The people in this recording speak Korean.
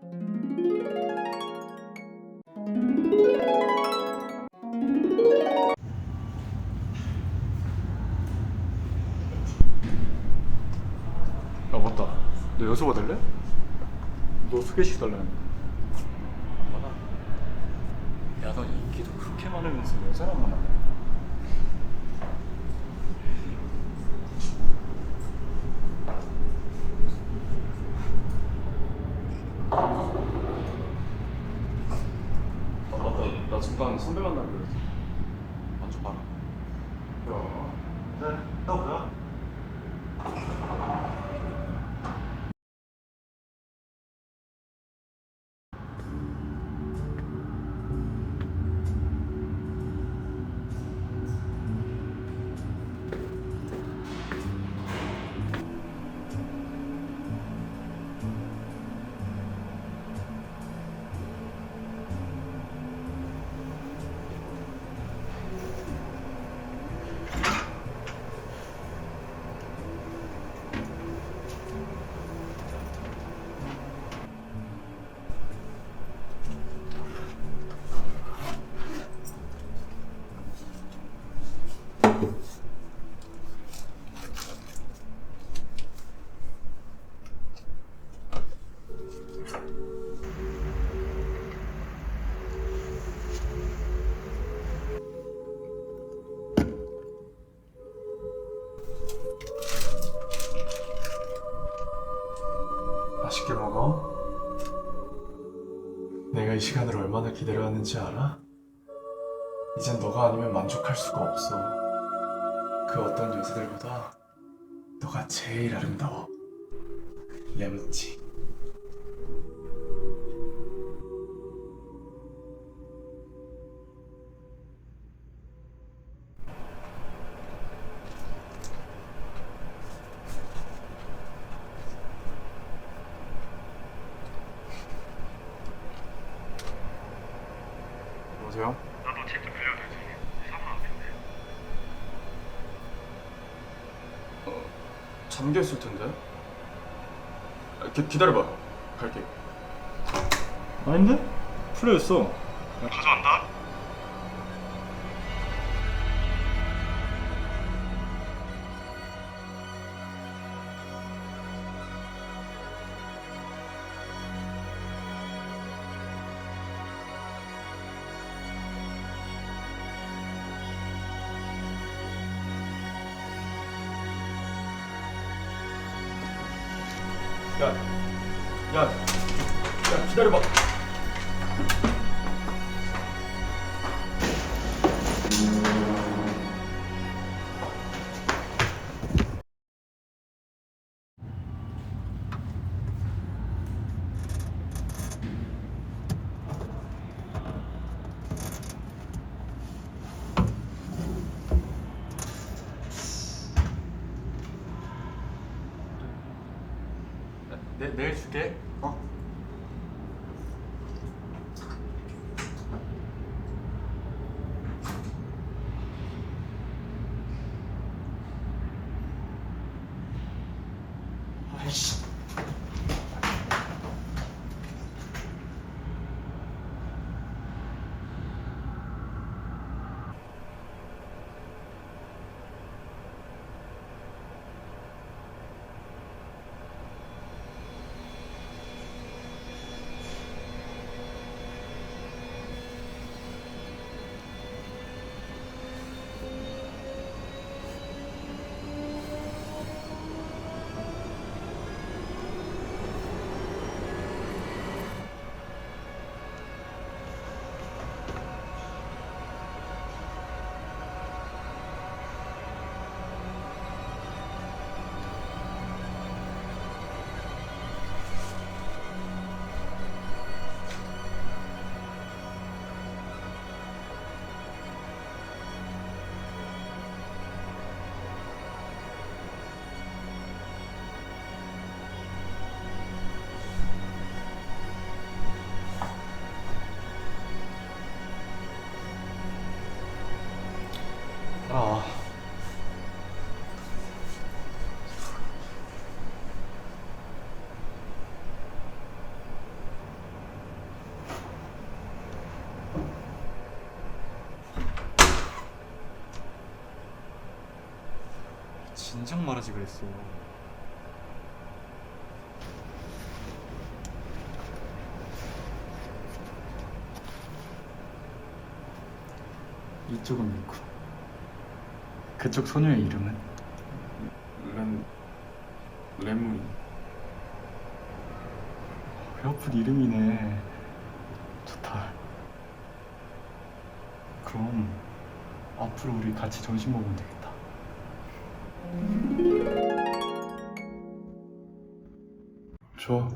야 맞다. 너 여수 받을래? 너 소개시켜 달라는 많아 야너 인기도 그렇게 많으면서 여자랑 만나 아 맞다 나 잠깐 선배 만나기로 했어 만족 봐라. 야. 네, 나 보자 이 시간을 얼마나 기다려왔는지 알아? 이젠 너가 아니면 만족할 수가 없어. 그 어떤 여자들보다 너가 제일 아름다워. 레몬치. 여보세요? 나도 책 좀 빌려도 되지? 사면 안 된대. 잠겨 있을 텐데. 아, 기, 기다려봐. 갈게. 아닌데? 풀려있어. 가져간다. 야, 야, 야, 기다려봐. 내, 내일 줄게. 어? 아이씨. 당장 말하지 그랬어. 이쪽은 미쿠. 그쪽 소녀의 이름은? 렘 레무이 예쁜 이름이네. 좋다. 그럼 앞으로 우리 같이 점심 먹으면 되겠다. 说。